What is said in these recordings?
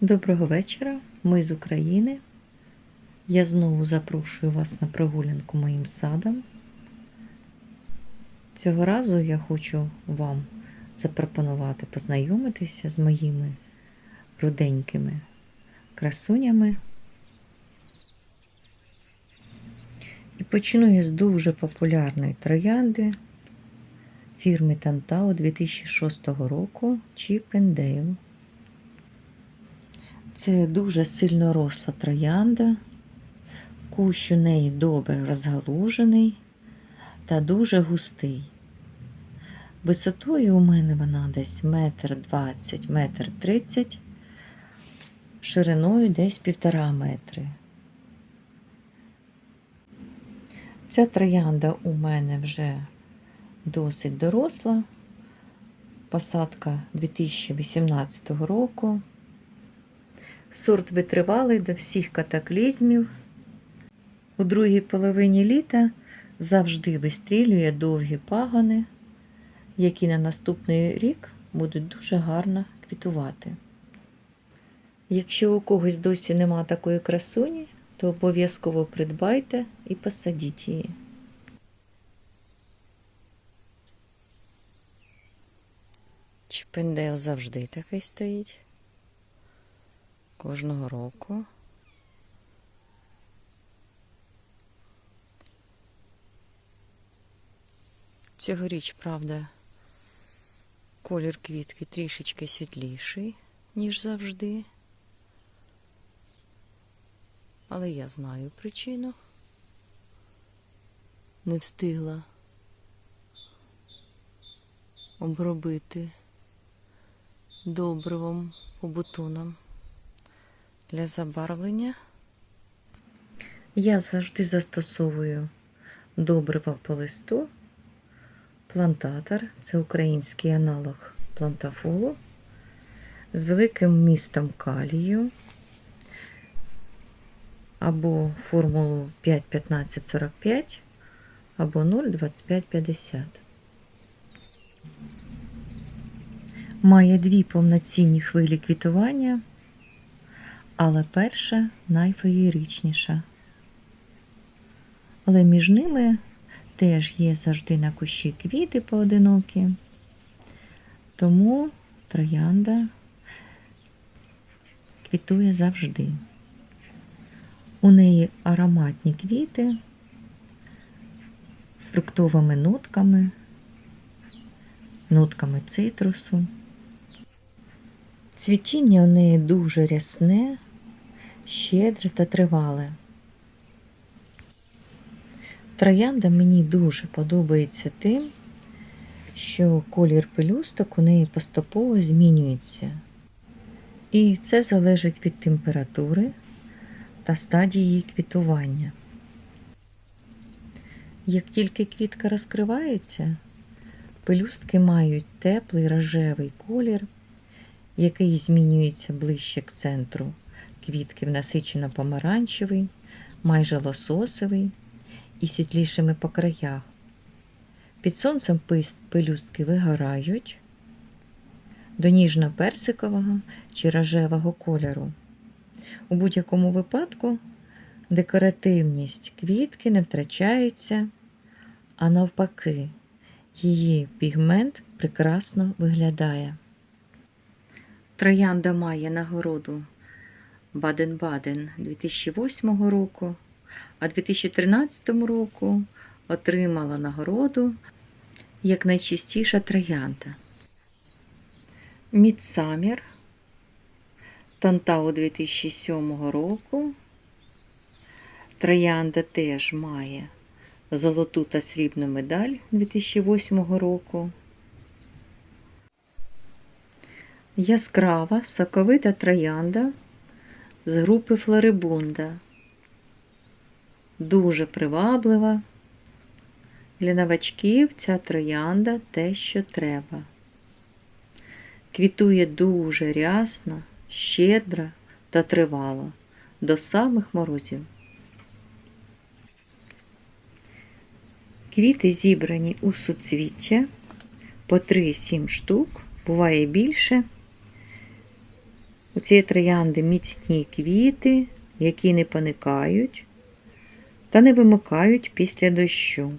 Доброго вечора, ми з України. Я знову запрошую вас на прогулянку моїм садом. Цього разу я хочу вам запропонувати познайомитися з моїми руденькими красунями. І почну я з дуже популярної троянди фірми Тантау 2006 року Чіпендейл. Це дуже сильно росла троянда, кущ у неї добре розгалужений та дуже густий. Висотою у мене вона десь метр двадцять, метр тридцять, шириною десь півтора метри. Ця троянда у мене вже досить доросла, посадка 2018 року. Сорт витривалий до всіх катаклізмів. У другій половині літа завжди вистрілює довгі пагони, які на наступний рік будуть дуже гарно квітувати. Якщо у когось досі нема такої красуні, то обов'язково придбайте і посадіть її. Чіпендейл завжди такий стоїть. Кожного року. Цьогоріч, правда, колір квітки трішечки світліший, ніж завжди. Але я знаю причину. Не встигла обробити добривом по бутонам для забарвлення. Я завжди застосовую добрива по листу. Плантатор це український аналог плантафолу з великим містом калію або формулу 5-15-45 або 0,25-50. Має дві повноцінні хвилі квітування, але перша найфеєричніша. Але між ними теж є завжди на кущі квіти поодинокі, тому троянда квітує завжди. У неї ароматні квіти з фруктовими нотками, нотками цитрусу. Цвітіння у неї дуже рясне, щедре та тривале. Троянда мені дуже подобається тим, що колір пелюсток у неї поступово змінюється. І це залежить від температури та стадії її квітування. Як тільки квітка розкривається, пелюстки мають теплий рожевий колір, який змінюється ближче к центру квітки в насичено помаранчевий, майже лососовий і світлішими по краях. Під сонцем пелюстки вигорають до ніжно-персикового чи рожевого кольору. У будь-якому випадку декоративність квітки не втрачається, а навпаки, її пігмент прекрасно виглядає. Троянда має нагороду Баден-Баден 2008 року, а 2013 року отримала нагороду як найчистіша троянда. Мідсамір Тантау 2007 року. Троянда теж має золоту та срібну медаль 2008 року. Яскрава соковита троянда з групи Флорибунда. Дуже приваблива. Для новачків ця троянда те, що треба. Квітує дуже рясно, щедро та тривало до самих морозів. Квіти зібрані у суцвіття по 3-7 штук, буває більше. Цієї троянди міцні квіти, які не поникають та не вимикають після дощу.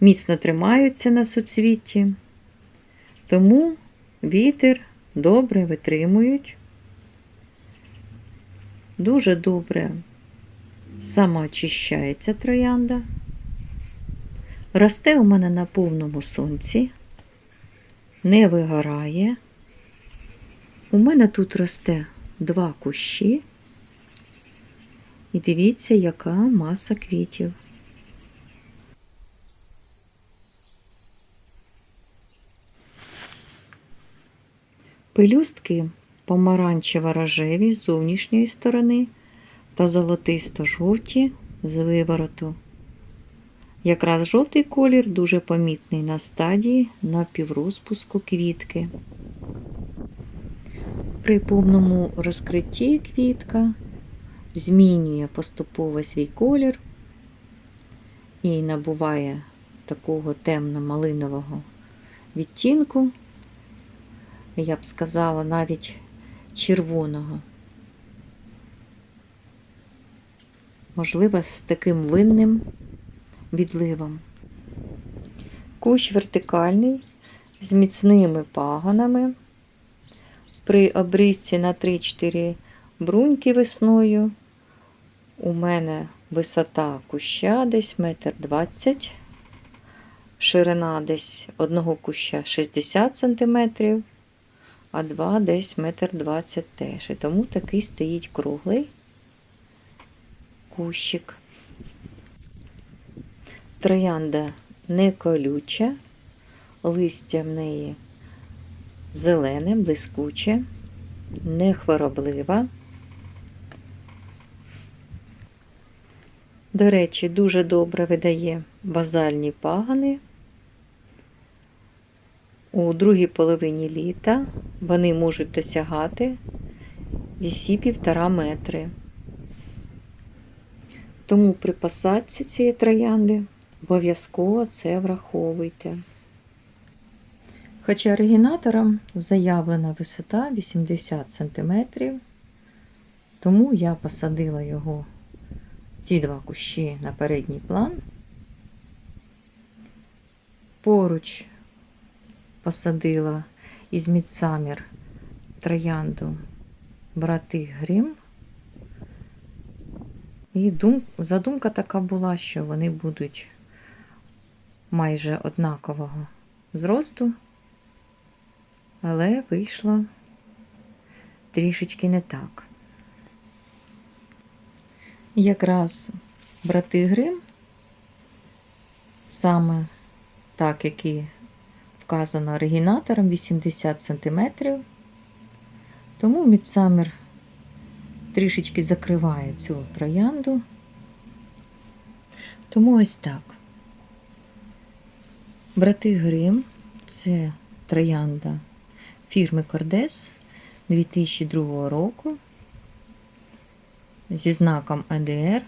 Міцно тримаються на суцвітті, тому вітер добре витримують, дуже добре самоочищається троянда. Росте у мене на повному сонці, не вигорає. У мене тут росте два кущі. І дивіться, яка маса квітів. Пелюстки помаранчево-рожеві з зовнішньої сторони та золотисто-жовті з вивороту. Якраз жовтий колір дуже помітний на стадії напіврозпуску квітки. При повному розкритті квітка змінює поступово свій колір і набуває такого темно-малинового відтінку, я б сказала, навіть червоного. Можливо, з таким винним відливом. Кущ вертикальний з міцними пагонами. При обрізці на 3-4 бруньки весною. У мене висота куща десь метр двадцять, ширина десь одного куща 60 см, а два десь метр двадцять теж. І тому такий стоїть круглий кущик. Троянда не колюча, листя в неї зелене, блискуче, не хвороблива. До речі, дуже добре видає базальні пагани. У другій половині літа вони можуть досягати вісі півтора метри. Тому при посадці цієї троянди обов'язково це враховуйте. Хоча оригінатором заявлена висота 80 см, тому я посадила його ці два кущі на передній план. Поруч посадила із Мідсамір троянду брати Грим. І дум, задумка така була, що вони будуть майже однакового зросту, але вийшло трішечки не так. Якраз брати Грим, саме так, як і вказано оригінатором 80 см, тому Мідсамер трішечки закриває цю троянду. Тому ось так. Брати Грим це троянда фірми Кордес 2002 року зі знаком АДР.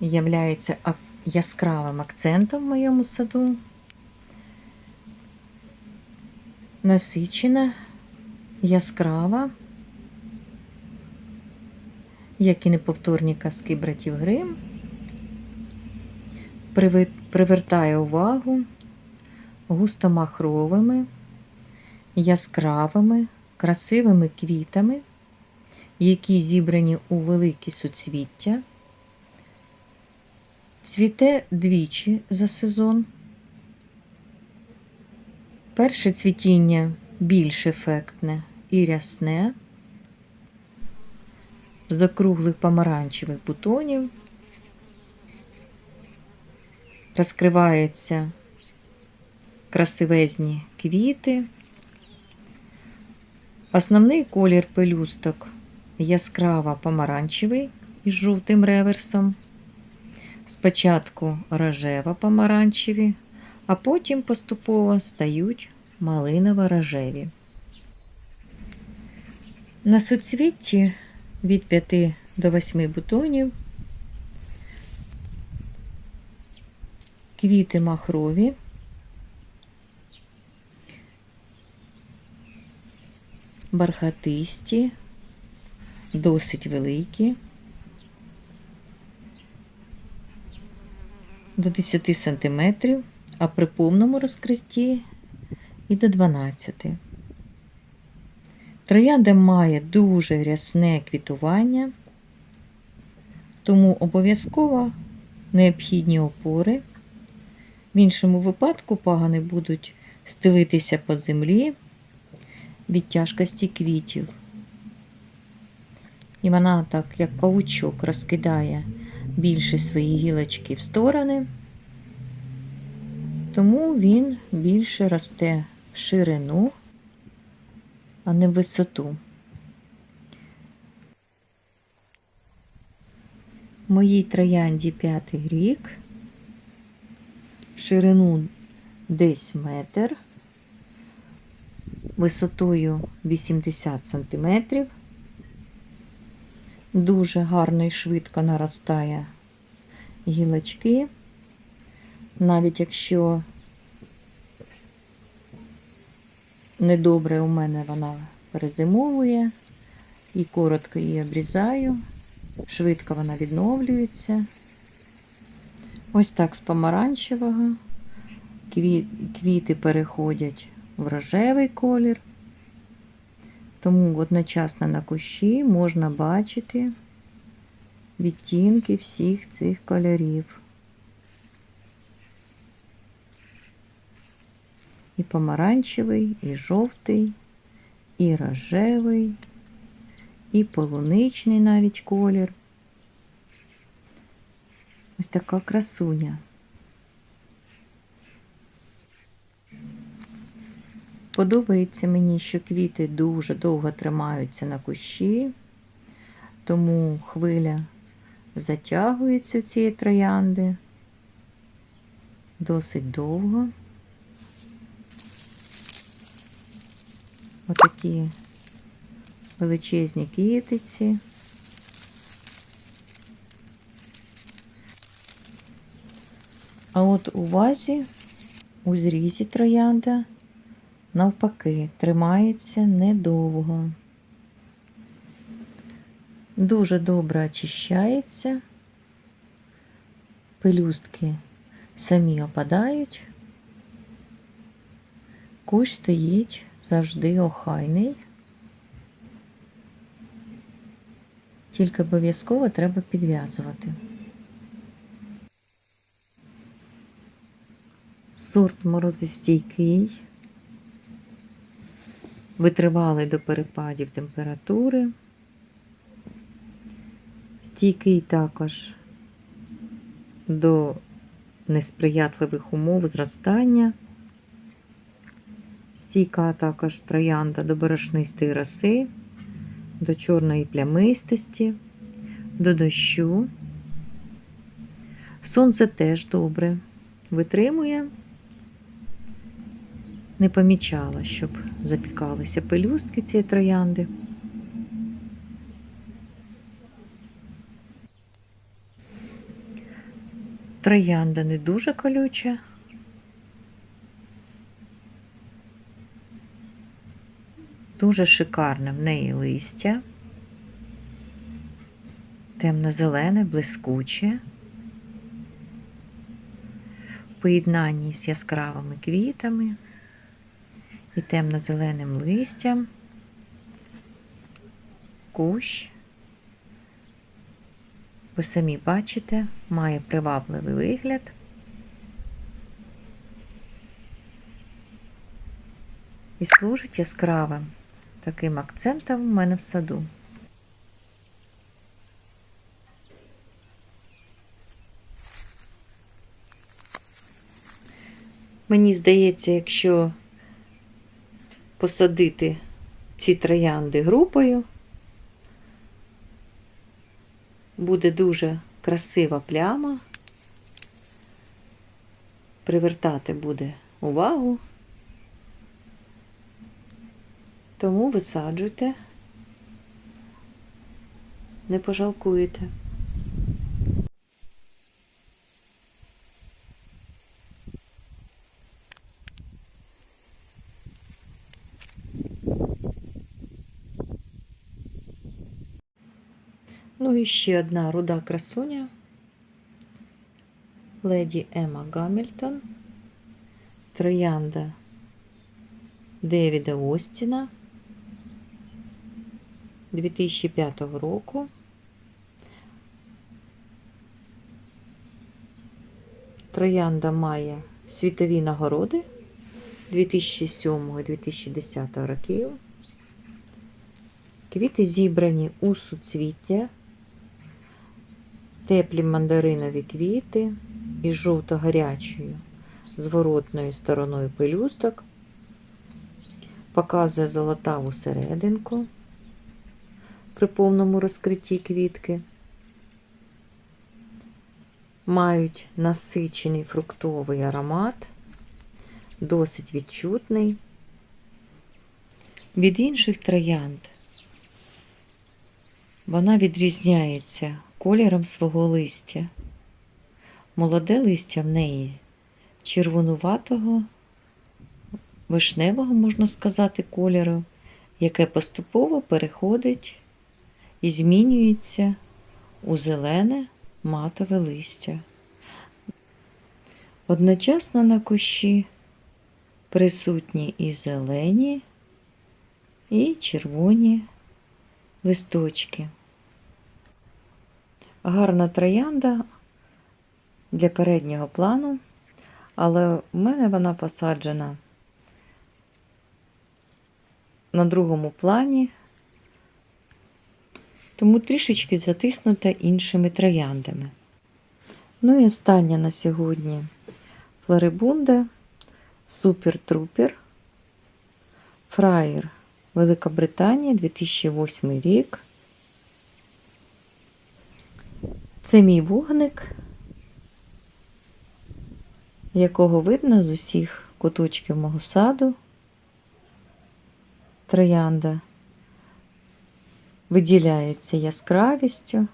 Являється яскравим акцентом в моєму саду. Насичена, яскрава, як і неповторні казки братів Грим, привертає увагу густомахровими, яскравими, красивими квітами, які зібрані у великі суцвіття. Цвіте двічі за сезон. Перше цвітіння більш ефектне і рясне, з округлих помаранчевих бутонів, розкриваються красивезні квіти. Основний колір пелюсток яскраво помаранчевий із жовтим реверсом. Спочатку рожево помаранчеві, а потім поступово стають малиново-рожеві. На суцвітті від 5 до 8 бутонів квіти махрові, бархатисті, досить великі. До 10 сантиметрів, а при повному розкритті і до 12. Троянда має дуже рясне квітування, тому обов'язково необхідні опори. В іншому випадку пагани будуть стелитися по землі від тяжкості квітів. І вона так, як паучок, розкидає більше свої гілочки в сторони, тому він більше росте в ширину, а не в висоту. Моїй троянді п'ятий рік, в ширину десь метр, висотою 80 сантиметрів. Дуже гарно і швидко наростає гілочки, навіть якщо недобре у мене вона перезимовує і коротко її обрізаю, швидко вона відновлюється. Ось так з помаранчевого квіти переходять в рожевий колір. Тому одночасно на кущі можна бачити відтінки всіх цих кольорів. І помаранчевий, і жовтий, і рожевий, і полуничний навіть колір. Ось така красуня. Подобається мені, що квіти дуже довго тримаються на кущі, тому хвиля затягується в цієї троянди досить довго. Отакі величезні квітиці. А от у вазі, у зрізі троянда навпаки, тримається недовго. Дуже добре очищається, пелюстки самі опадають, кущ стоїть завжди охайний, тільки обов'язково треба підв'язувати. Сорт морозостійкий витривалий до перепадів температури, стійкий також до несприятливих умов зростання, стійка також троянда до борошнистої роси, до чорної плямистості, до дощу. Сонце теж добре витримує не помічала, щоб запікалися пелюстки цієї троянди. Троянда не дуже колюча. Дуже шикарне в неї листя, темно-зелене, блискуче, в поєднанні з яскравими квітами і темно-зеленим листям, кущ. Ви самі бачите, має привабливий вигляд. І служить яскравим таким акцентом у мене в саду. Мені здається, якщо посадити ці троянди групою. Буде дуже красива пляма, привертати буде увагу, тому висаджуйте, не пожалкуєте. І ще одна руда красуня. Леді Ема Гамільтон. Троянда Девіда Остіна 2005 року. Троянда має світові нагороди 2007-2010 років. Квіти зібрані у суцвіття, теплі мандаринові квіти із жовто-гарячою зворотною стороною пелюсток, показує золотаву серединку при повному розкритті квітки. Мають насичений фруктовий аромат, досить відчутний. Від інших троянд вона відрізняється кольором свого листя. Молоде листя в неї червонуватого, вишневого, можна сказати, кольору, яке поступово переходить і змінюється у зелене матове листя. Одночасно на кущі присутні і зелені, і червоні листочки. Гарна троянда для переднього плану, але в мене вона посаджена на другому плані, тому трішечки затиснута іншими трояндами. Ну і остання на сьогодні флорибунда, супер-трупер, фраєр Великобританія, 2008 рік. Це мій вогник, якого видно з усіх куточків мого саду. Троянда виділяється яскравістю,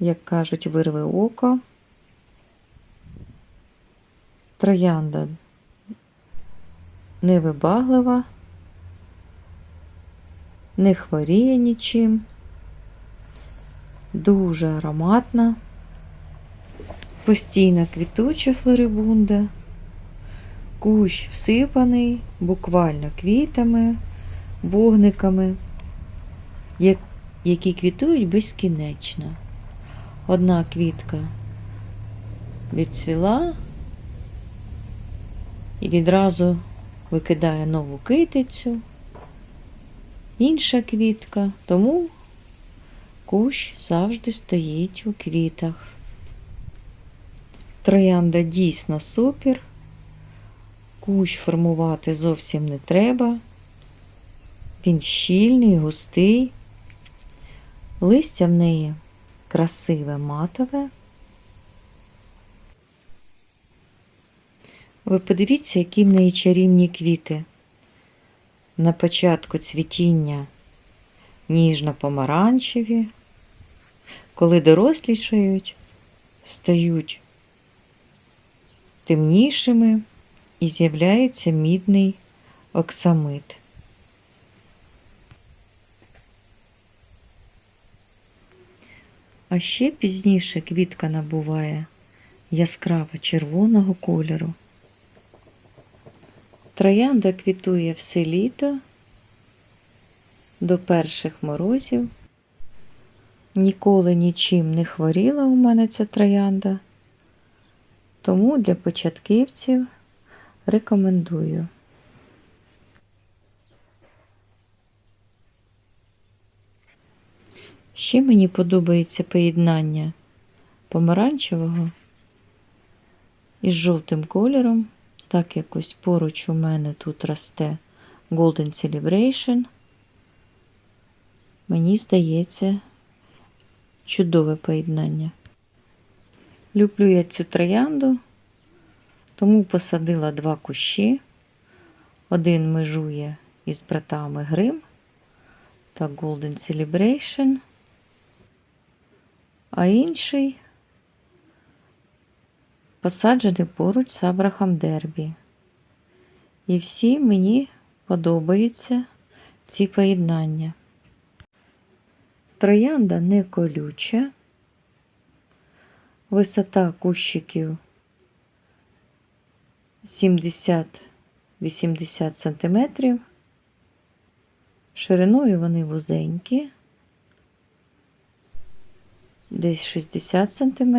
як кажуть, вирве око. Троянда невибаглива, не хворіє нічим, дуже ароматна, постійно квітуча флорибунда, кущ всипаний буквально квітами, вогниками, які квітують безкінечно. Одна квітка відцвіла і відразу викидає нову китицю, інша квітка, тому кущ завжди стоїть у квітах. Троянда дійсно супер. Кущ формувати зовсім не треба. Він щільний, густий. Листя в неї красиве матове. Ви подивіться, які в неї чарівні квіти. На початку цвітіння ніжно-помаранчеві, коли дорослішають, стають темнішими і з'являється мідний оксамит. А ще пізніше квітка набуває яскраво червоного кольору. Троянда квітує все літо до перших морозів. Ніколи нічим не хворіла у мене ця троянда, тому для початківців рекомендую. Ще мені подобається поєднання помаранчевого із жовтим кольором. Так якось поруч у мене тут росте Golden Celebration. Мені здається, чудове поєднання. Люблю я цю троянду, тому посадила два кущі. Один межує із братами Грим та Golden Celebration, а інший посаджений поруч з Абрахам Дербі. І всі мені подобаються ці поєднання. Троянда не колюча. Висота кущиків 70-80 см. Шириною вони вузенькі, десь 60 см.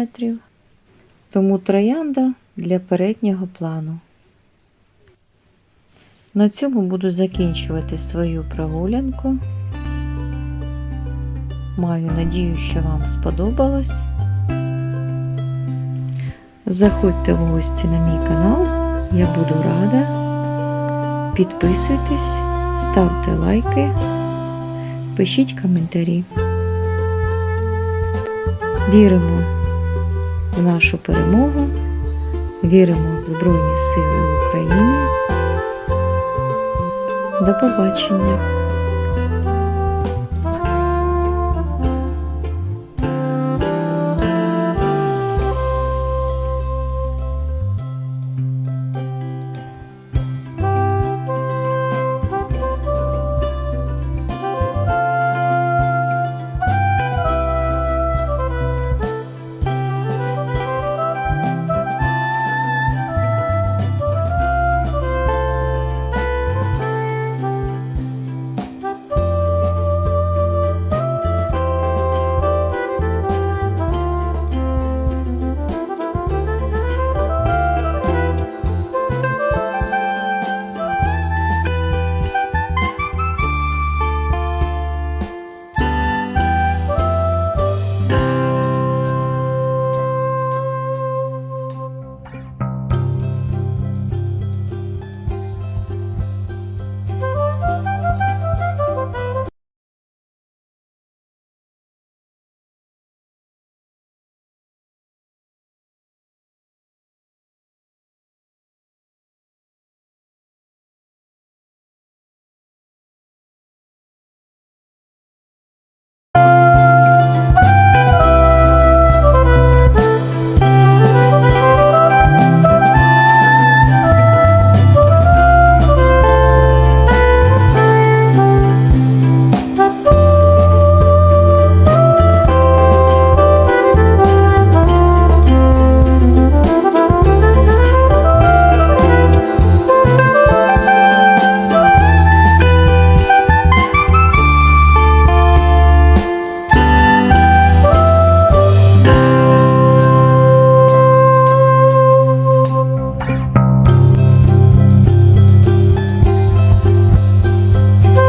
Тому троянда для переднього плану. На цьому буду закінчувати свою прогулянку. Маю надію, що вам сподобалось. Заходьте в гості на мій канал, я буду рада. Підписуйтесь, ставте лайки, пишіть коментарі. Віримо в нашу перемогу, віримо в Збройні Сили України. До побачення!